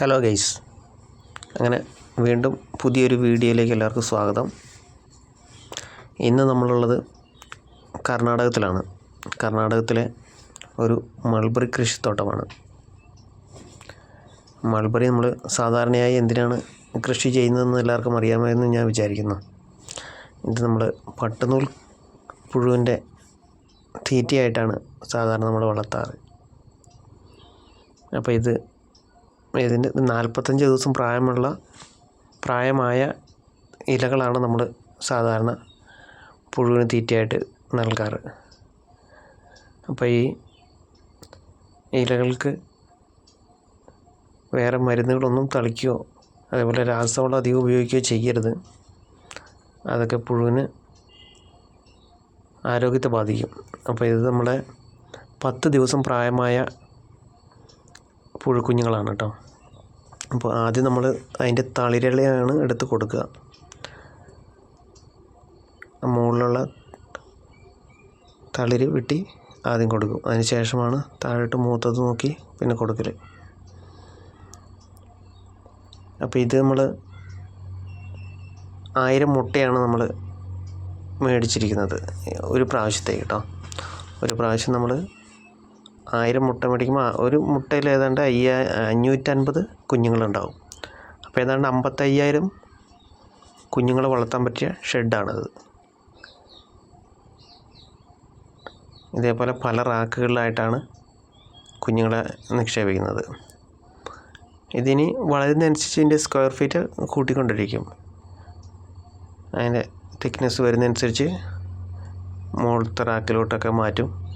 Hello guys അങ്ങനെ വീണ്ടും പുതിയൊരു വീഡിയോയിലേക്ക് എല്ലാവർക്കും സ്വാഗതം. ഇന്ന് നമ്മളുള്ളത് കർണാടകത്തിലാണ്. കർണാടകത്തിലെ ഒരു മൾബറി കൃഷിത്തോട്ടമാണ്. മൾബറി നമ്മൾ സാധാരണയായി എന്തിനാണ് കൃഷി ചെയ്യുന്നതെന്ന് എല്ലാവർക്കും അറിയാമെന്ന് ഞാൻ വിചാരിക്കുന്നു. ഇത് നമ്മൾ പട്ടുനൂൽ പുഴുവിന്റെ തീറ്റയായിട്ടാണ് സാധാരണ നമ്മൾ വളർത്താറ്. അപ്പോൾ ഇത് ഇതിന് നാൽപ്പത്തഞ്ച് ദിവസം പ്രായമുള്ള പ്രായമായ ഇലകളാണ് നമ്മൾ സാധാരണ പുഴുവിന് തീറ്റയായിട്ട് നൽകാറ്. അപ്പോൾ ഈ ഇലകൾക്ക് വേറെ മരുന്നുകളൊന്നും തളിക്കുകയോ അതേപോലെ രാസവളം അധികം ഉപയോഗിക്കുകയോ ചെയ്യരുത്. അതൊക്കെ പുഴുവിന് ആരോഗ്യത്തെ ബാധിക്കും. അപ്പോൾ ഇത് നമ്മുടെ പത്ത് ദിവസം പ്രായമായ പുഴുക്കുഞ്ഞുങ്ങളാണ് കേട്ടോ. അപ്പോൾ ആദ്യം നമ്മൾ അതിന്റെ തളിരളയാണ് എടുത്ത് കൊടുക്കുക. മുകളിലുള്ള തളിര് വെട്ടി ആദ്യം കൊടുക്കും. അതിന് ശേഷമാണ് താഴോട്ട് മൂത്തത് നോക്കി പിന്നെ കൊടുക്കൽ അപ്പോൾ ഇത് നമ്മൾ ആയിരം മുട്ടയാണ് നമ്മൾ മേടിച്ചിരിക്കുന്നത്. ഒരു പ്രാവശ്യത്തേക്ക് കേട്ടോ. ഒരു പ്രാവശ്യം നമ്മൾ ആയിരം മുട്ട മേടിക്കുമ്പോൾ ഒരു മുട്ടയിൽ ഏതാണ്ട് അയ്യാ അഞ്ഞൂറ്റൻപത് കുഞ്ഞുങ്ങളുണ്ടാവും. അപ്പോൾ ഏതാണ്ട് അമ്പത്തയ്യായിരം കുഞ്ഞുങ്ങളെ വളർത്താൻ പറ്റിയ ഷെഡാണത്. ഇതേപോലെ പല റാക്കുകളിലായിട്ടാണ് കുഞ്ഞുങ്ങളെ നിക്ഷേപിക്കുന്നത്. ഇതിനി വളരുന്നതനുസരിച്ച് ഇതിന്റെ സ്ക്വയർ ഫീറ്റ് കൂട്ടിക്കൊണ്ടിരിക്കും. അതിന്റെ തിക്നെസ് വരുന്നതനുസരിച്ച് മുകളിലത്തെ റാക്കിലോട്ടൊക്കെ മാറ്റും.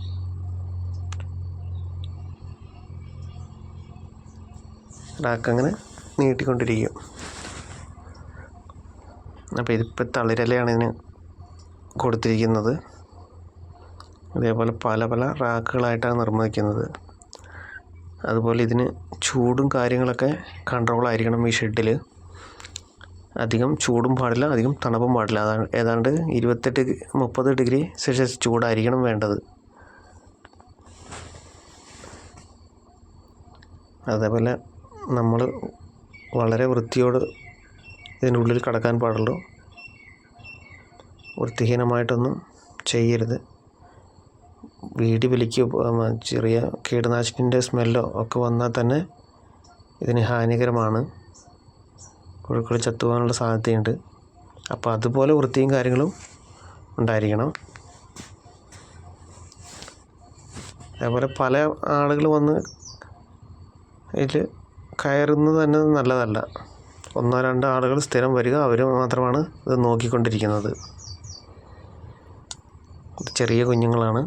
റാക്ക് അങ്ങനെ നീട്ടിക്കൊണ്ടിരിക്കും. അപ്പോൾ ഇതിപ്പോൾ തളിരലയാണ് ഇതിന് കൊടുത്തിരിക്കുന്നത്. അതേപോലെ പല പല റാക്കുകളായിട്ടാണ് നിർമ്മിക്കുന്നത്. അതുപോലെ ഇതിന് ചൂടും കാര്യങ്ങളൊക്കെ കൺട്രോൾ ആയിരിക്കണം ഈ ഷെഡിൽ അധികം ചൂടും പാടില്ല അധികം തണുപ്പും പാടില്ല. അതാണ് ഏതാണ്ട് ഇരുപത്തെട്ട് മുപ്പത് ഡിഗ്രി സെൽഷ്യസ് ചൂടായിരിക്കണം വേണ്ടത്. അതേപോലെ നമ്മൾ വളരെ വൃത്തിയോട് ഇതിനുള്ളിൽ കടക്കാൻ പാടുള്ളൂ. വൃത്തിഹീനമായിട്ടൊന്നും ചെയ്യരുത്. വീടി വലിക്കുക ചെറിയ കീടനാശിനിന്റെ സ്മെല്ലോ ഒക്കെ വന്നാൽ തന്നെ ഇതിന് ഹാനികരമാണ്. പുഴുക്കൾ ചത്തുപോകാനുള്ള സാധ്യതയുണ്ട്. അപ്പോൾ അതുപോലെ വൃത്തിയും കാര്യങ്ങളും ഉണ്ടായിരിക്കണം. അതേപോലെ പല ആളുകൾ വന്ന് ഇതിൽ കയറുന്നത് തന്നെ നല്ലതല്ല. ഒന്നോ രണ്ടോ ആളുകൾ സ്ഥിരം വരിക അവർ മാത്രമാണ് ഇത് നോക്കിക്കൊണ്ടിരിക്കുന്നത്. ചെറിയ കുഞ്ഞുങ്ങളാണ്.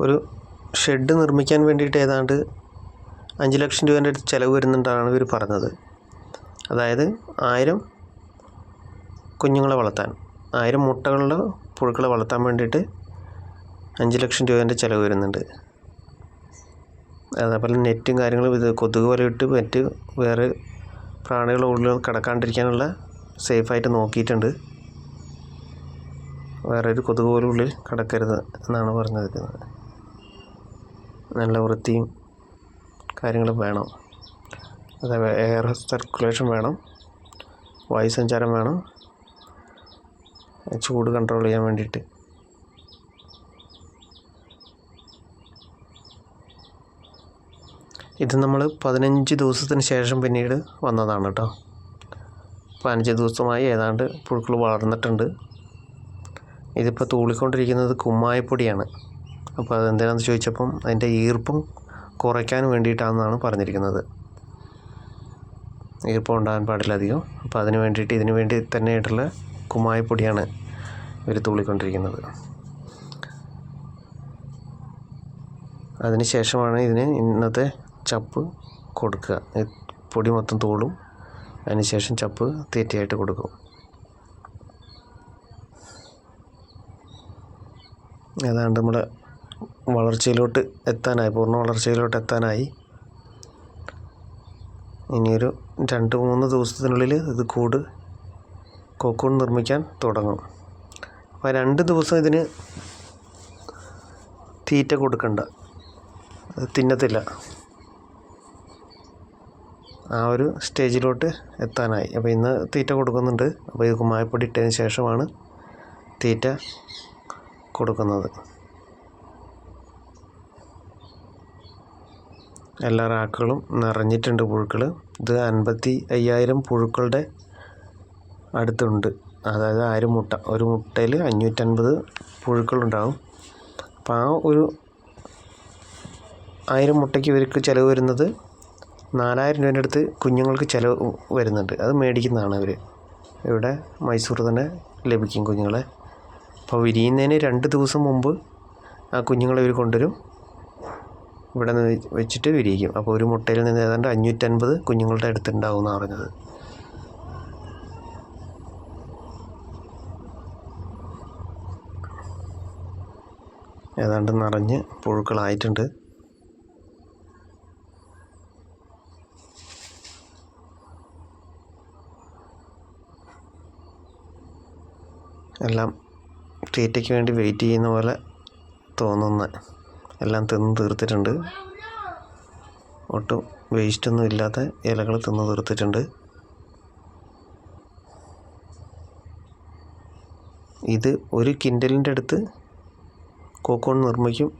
ഒരു ഷെഡ് നിർമ്മിക്കാൻ വേണ്ടിയിട്ട് ഏതാണ്ട് അഞ്ച് ലക്ഷം രൂപേന്റെ അടുത്ത് ചിലവ് വരുന്നുണ്ടാണ് ഇവർ പറഞ്ഞത്. അതായത് ആയിരം കുഞ്ഞുങ്ങളെ വളർത്താൻ ആയിരം മുട്ടകളുടെ പുഴുക്കളെ വളർത്താൻ വേണ്ടിയിട്ട് അഞ്ച് ലക്ഷം രൂപേന്റെ ചിലവ് വരുന്നുണ്ട്. അതേപോലെ നെറ്റും കാര്യങ്ങളും ഇത് കൊതുക് വലയിട്ട് മറ്റ് വേറെ പ്രാണികളുടെ ഉള്ളിൽ കിടക്കാണ്ടിരിക്കാനുള്ള സേഫായിട്ട് നോക്കിയിട്ടുണ്ട്. വേറെ ഒരു കൊതുക് പോലും ഉള്ളിൽ കിടക്കരുത് എന്നാണ് പറഞ്ഞിരിക്കുന്നത്. നല്ല വൃത്തിയും കാര്യങ്ങളും വേണം. അതേപോലെ എയർ സർക്കുലേഷൻ വേണം. വായു സഞ്ചാരം വേണം. ചൂട് കൺട്രോൾ ചെയ്യാൻ വേണ്ടിയിട്ട്. ഇത് നമ്മൾ പതിനഞ്ച് ദിവസത്തിന് ശേഷം പിന്നീട് വന്നതാണ് കേട്ടോ പതിനഞ്ച് ദിവസമായി ഏതാണ്ട് പുഴുക്കൾ വളർന്നിട്ടുണ്ട്. ഇതിപ്പോൾ തൂളിക്കൊണ്ടിരിക്കുന്നത് കുമ്മായപ്പൊടിയാണ്. അപ്പോൾ അതെന്തിനാണെന്ന് ചോദിച്ചപ്പം അതിന്റെ ഈർപ്പം കുറയ്ക്കാൻ വേണ്ടിയിട്ടാണെന്നാണ് പറഞ്ഞിരിക്കുന്നത്. ഈർപ്പം ഉണ്ടാകാൻ പാടില്ല അധികം. അപ്പോൾ അതിന് വേണ്ടിയിട്ട് ഇതിന് വേണ്ടി തന്നെയായിട്ടുള്ള കുമ്മായപ്പൊടിയാണ് ഇവർ തൂളിക്കൊണ്ടിരിക്കുന്നത്. അതിന് ശേഷമാണ് ഇതിന് ഇന്നത്തെ ചപ്പ് കൊടുക്കുക. പൊടി മൊത്തം തോളും അതിന് ശേഷം ചപ്പ് തീറ്റയായിട്ട് കൊടുക്കും. ഏതാണ്ട് നമ്മുടെ വളർച്ചയിലോട്ട് എത്താനായി പൂർണ വളർച്ചയിലോട്ട് എത്താനായി. ഇനിയൊരു രണ്ട് മൂന്ന് ദിവസത്തിനുള്ളിൽ ഇത് കൂട് കോക്കൂൺ നിർമ്മിക്കാൻ തുടങ്ങും. അപ്പോൾ രണ്ട് ദിവസം ഇതിന് തീറ്റ കൊടുക്കണ്ട. അത് തിന്നത്തില്ല. ആ ഒരു സ്റ്റേജിലോട്ട് എത്താനായി. അപ്പോൾ ഇന്ന് തീറ്റ കൊടുക്കുന്നുണ്ട്. അപ്പോൾ ഇത് കുമ്മായപ്പൊടി ഇട്ടതിന് ശേഷമാണ് തീറ്റ കൊടുക്കുന്നത്. എല്ലാ റാക്കുകളും നിറഞ്ഞിട്ടുണ്ട് പുഴുക്കൾ. ഇത് അൻപത്തി അയ്യായിരം പുഴുക്കളുടെ അടുത്തുണ്ട്. അതായത് ആയിരം മുട്ട. ഒരു മുട്ടയിൽ അഞ്ഞൂറ്റൻപത് പുഴുക്കളുണ്ടാവും അപ്പം ആ ഒരു ആയിരം മുട്ടയ്ക്ക് ഇവർക്ക് ചിലവ് വരുന്നത് നാലായിരം രൂപേന്റെ അടുത്ത് കുഞ്ഞുങ്ങൾക്ക് ചിലവ് വരുന്നുണ്ട്. അത് മേടിക്കുന്നതാണ് അവർ ഇവിടെ മൈസൂർ തന്നെ ലഭിക്കും കുഞ്ഞുങ്ങളെ. അപ്പോൾ വിരിയുന്നതിന് രണ്ട് ദിവസം മുമ്പ് ആ കുഞ്ഞുങ്ങളെ ഇവർ കൊണ്ടുവരും. ഇവിടെ നിന്ന് വെച്ചിട്ട് വിരിയിക്കും. അപ്പോൾ ഒരു മുട്ടയിൽ നിന്ന് ഏതാണ്ട് അഞ്ഞൂറ്റൻപത് കുഞ്ഞുങ്ങളുടെ അടുത്തുണ്ടാവും എന്ന് എന്നാണ് പറഞ്ഞത്. ഏതാണ്ട് നിറഞ്ഞ് പുഴുക്കളായിട്ടുണ്ട്. എല്ലാം തീറ്റയ്ക്ക് വേണ്ടി വെയിറ്റ് ചെയ്യുന്ന പോലെ തോന്നുന്ന. എല്ലാം തിന്ന് തീർത്തിട്ടുണ്ട്. ഒട്ടും വേസ്റ്റൊന്നും ഇല്ലാത്ത ഇലകൾ തിന്ന് തീർത്തിട്ടുണ്ട്. ഇത് ഒരു കിൻഡലിന്റെ അടുത്ത് കോക്കോൺ നിർമ്മിക്കും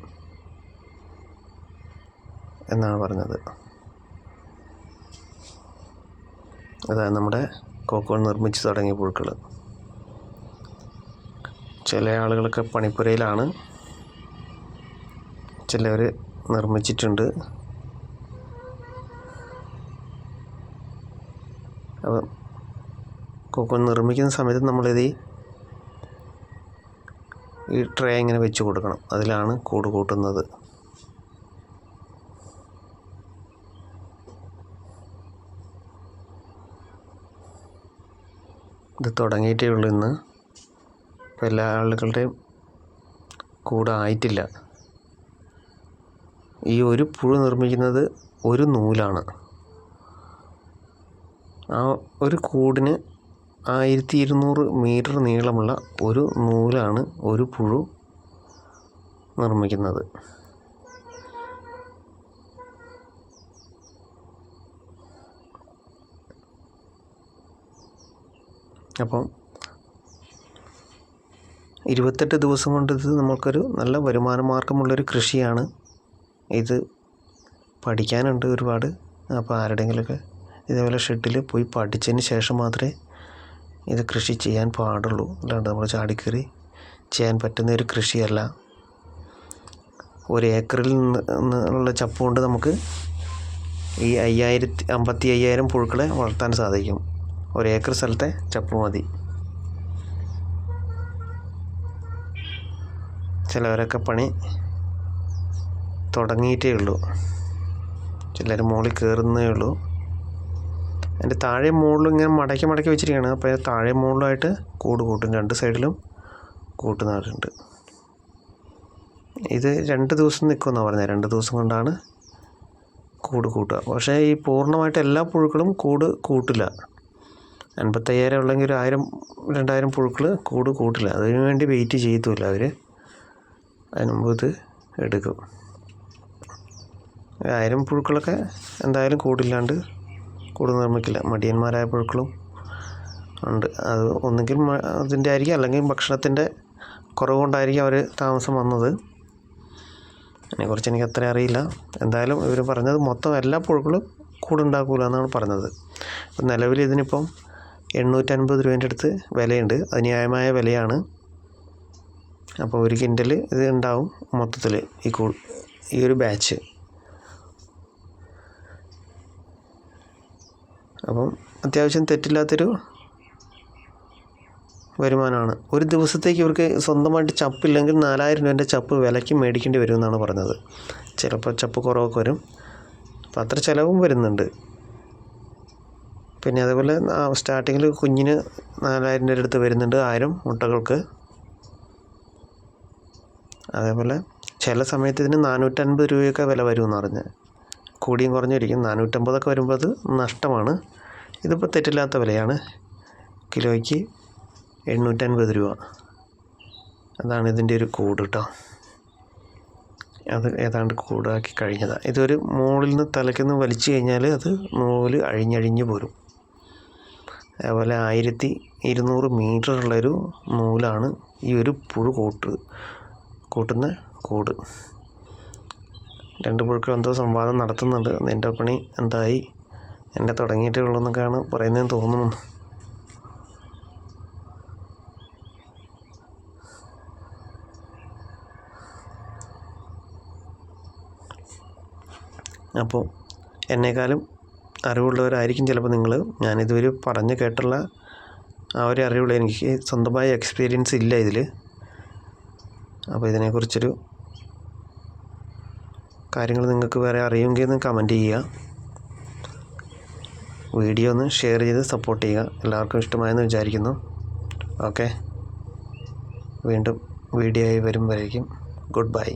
എന്നാണ് പറഞ്ഞത്. അതാണ് നമ്മുടെ കോക്കോൺ നിർമ്മിച്ച് തുടങ്ങിയ പുഴുക്കൾ ചില ആളുകളൊക്കെ പണിപ്പുരയിലാണ്. ചിലവർ നിർമ്മിച്ചിട്ടുണ്ട്. അപ്പം കൊക്കോ നിർമ്മിക്കുന്ന സമയത്ത് നമ്മളിത് ഈ- ട്രേ ഇങ്ങനെ വെച്ച് കൊടുക്കണം. അതിലാണ് കൂട് കൂട്ടുന്നത്. ഇത് തുടങ്ങിയിട്ടേ ഉള്ളൂ ഇന്ന്. ഇപ്പോൾ എല്ലാ ആളുകളുടെയും കൂടെ ആയിട്ടില്ല ഈ ഒരു പുഴു നിർമ്മിക്കുന്നത് ഒരു നൂലാണ്. ആ ഒരു കൂടിന് ആയിരത്തി ഇരുന്നൂറ് മീറ്റർ നീളമുള്ള ഒരു നൂലാണ് ഒരു പുഴു നിർമ്മിക്കുന്നത്. അപ്പം ഇരുപത്തെട്ട് ദിവസം കൊണ്ട് ഇത് നമുക്കൊരു നല്ല വരുമാന മാർഗമുള്ളൊരു കൃഷിയാണ് ഇത് പഠിക്കാനുണ്ട് ഒരുപാട്. അപ്പോൾ ആരുടെയെങ്കിലുമൊക്കെ ഇതേപോലെ ഷെഡിൽ പോയി പഠിച്ചതിന് ശേഷം മാത്രമേ ഇത് കൃഷി ചെയ്യാൻ പാടുള്ളൂ. അല്ലാണ്ട് നമ്മൾ ചാടിക്കറി ചെയ്യാൻ പറ്റുന്ന ഒരു കൃഷിയല്ല. ഒരു ഏക്കറിൽ നിന്ന് നിന്നുള്ള ചപ്പ് കൊണ്ട് നമുക്ക് ഈ അയ്യായിരത്തി അമ്പത്തി അയ്യായിരം പുഴുക്കളെ വളർത്താൻ സാധിക്കും. ഒരു ഏക്കർ സ്ഥലത്തെ ചപ്പ് മതി. ചിലവരൊക്കെ പണി തുടങ്ങിയിട്ടേ ഉള്ളൂ. ചിലർ മുകളിൽ കയറുന്നേ ഉള്ളൂ. അതിന്റെ താഴെ മുകളിലും ഇങ്ങനെ മടക്കി മടക്കി വെച്ചിരിക്കുകയാണ്. അപ്പോൾ താഴെ മുകളിലായിട്ട് കൂട് കൂട്ടും. രണ്ട് സൈഡിലും കൂട്ടുന്നവരുണ്ട് ഇത് രണ്ട് ദിവസം നിൽക്കുമെന്നാണ് പറഞ്ഞത്. രണ്ട് ദിവസം കൊണ്ടാണ് കൂട് കൂട്ടുക. പക്ഷേ ഈ പൂർണമായിട്ട് എല്ലാ പുഴുക്കളും കൂട് കൂട്ടില്ല. അൻപത്തയ്യായിരം ഉള്ളെങ്കിൽ ഒരു ആയിരം രണ്ടായിരം പുഴുക്കൾ കൂട് കൂട്ടില്ല. അതിനു വേണ്ടി വെയിറ്റ് ചെയ്യത്തുമില്ല അവർ അതിന് മുമ്പ് ഇത് എടുക്കും. ആയിരം പുഴുക്കളൊക്കെ എന്തായാലും കൂടില്ലാണ്ട് കൂട് നിർമ്മിക്കില്ല. മടിയന്മാരായ പുഴുക്കളും ഉണ്ട്. അത് ഒന്നുകിൽ അതിന്റെ ആയിരിക്കും അല്ലെങ്കിൽ ഭക്ഷണത്തിന്റെ കുറവ് കൊണ്ടായിരിക്കും അവർ താമസം വന്നത്. അതിനെക്കുറിച്ച് എനിക്ക് അത്ര അറിയില്ല. എന്തായാലും ഇവർ പറഞ്ഞത് മൊത്തം എല്ലാ പുഴുക്കളും കൂടുണ്ടാക്കൂല എന്നാണ് പറഞ്ഞത്. നിലവിൽ ഇതിനിപ്പം എണ്ണൂറ്റൻപത് രൂപേന്റെ അടുത്ത് വിലയുണ്ട്. അത് ന്യായമായ വിലയാണ്. അപ്പോൾ ഒരു കിൻഡൽ ഇത് ഉണ്ടാവും മൊത്തത്തിൽ ഈ ഈ ഒരു ബാച്ച്. അപ്പം അത്യാവശ്യം തെറ്റില്ലാത്തൊരു വരുമാനമാണ്. ഒരു ദിവസത്തേക്ക് ഇവർക്ക് സ്വന്തമായിട്ട് ചപ്പില്ലെങ്കിൽ നാലായിരം രൂപേന്റെ ചപ്പ് വിലയ്ക്ക് മേടിക്കേണ്ടി വരും എന്നാണ് പറഞ്ഞത്. ചിലപ്പോൾ ചപ്പ് കുറവൊക്കെ വരും. അപ്പം അത്ര ചിലവും വരുന്നുണ്ട്. പിന്നെ അതേപോലെ സ്റ്റാർട്ടിങ്ങിൽ കുഞ്ഞിന് നാലായിരം രൂപ അടുത്ത് വരുന്നുണ്ട് ആയിരം മുട്ടകൾക്ക്. അതേപോലെ ചില സമയത്ത് ഇതിന് നാനൂറ്റൻപത് രൂപയൊക്കെ വില വരുമെന്ന് പറഞ്ഞ്. കൂടിയും കുറഞ്ഞിരിക്കും നാനൂറ്റമ്പതൊക്കെ വരുമ്പോൾ അത് നഷ്ടമാണ്. ഇതിപ്പോൾ തെറ്റില്ലാത്ത വിലയാണ്. കിലോയ്ക്ക് എണ്ണൂറ്റൻപത് രൂപ. അതാണ് ഇതിന്റെ ഒരു കൂട് കേട്ടോ അത് ഏതാണ്ട് കൂടാക്കി കഴിഞ്ഞതാണ് ഇതൊരു മുകളിൽ നിന്ന് തലയ്ക്കുന്ന് വലിച്ചു കഴിഞ്ഞാൽ അത് നൂൽ അഴിഞ്ഞഴിഞ്ഞ് പോരും. അതേപോലെ ആയിരത്തി ഇരുന്നൂറ് മീറ്റർ ഉള്ളൊരു നൂലാണ് ഈ ഒരു പുഴു കൂട്ട് കൂട്ടുന്ന കൂട്. രണ്ട് പുഴുക്കൾ എന്തോ സംവാദം നടത്തുന്നുണ്ട്. നിന്റെ പണി എന്തായി? എന്റെ തുടങ്ങിയിട്ടേ ഉള്ളൂ എന്നൊക്കെയാണ് പറയുന്നതെന്ന് തോന്നുന്നു. അപ്പോൾ എന്നെക്കാളും അറിവുള്ളവരായിരിക്കും ചിലപ്പോൾ നിങ്ങൾ. ഞാനിതുവരെ പറഞ്ഞു കേട്ടുള്ള ആ ഒരു അറിവുള്ള എനിക്ക് സ്വന്തമായ എക്സ്പീരിയൻസ് ഇല്ല ഇതിൽ അപ്പോൾ ഇതിനെക്കുറിച്ചൊരു കാര്യങ്ങൾ നിങ്ങൾക്ക് വേറെ അറിയുമെങ്കിൽ ഒന്ന് കമന്റ് ചെയ്യുക. വീഡിയോ ഒന്ന് ഷെയർ ചെയ്ത് സപ്പോർട്ട് ചെയ്യുക. എല്ലാവർക്കും ഇഷ്ടമായെന്ന് വിചാരിക്കുന്നു. ഓക്കെ വീണ്ടും വീഡിയോ ആയി വരും വരേക്കും ഗുഡ് ബൈ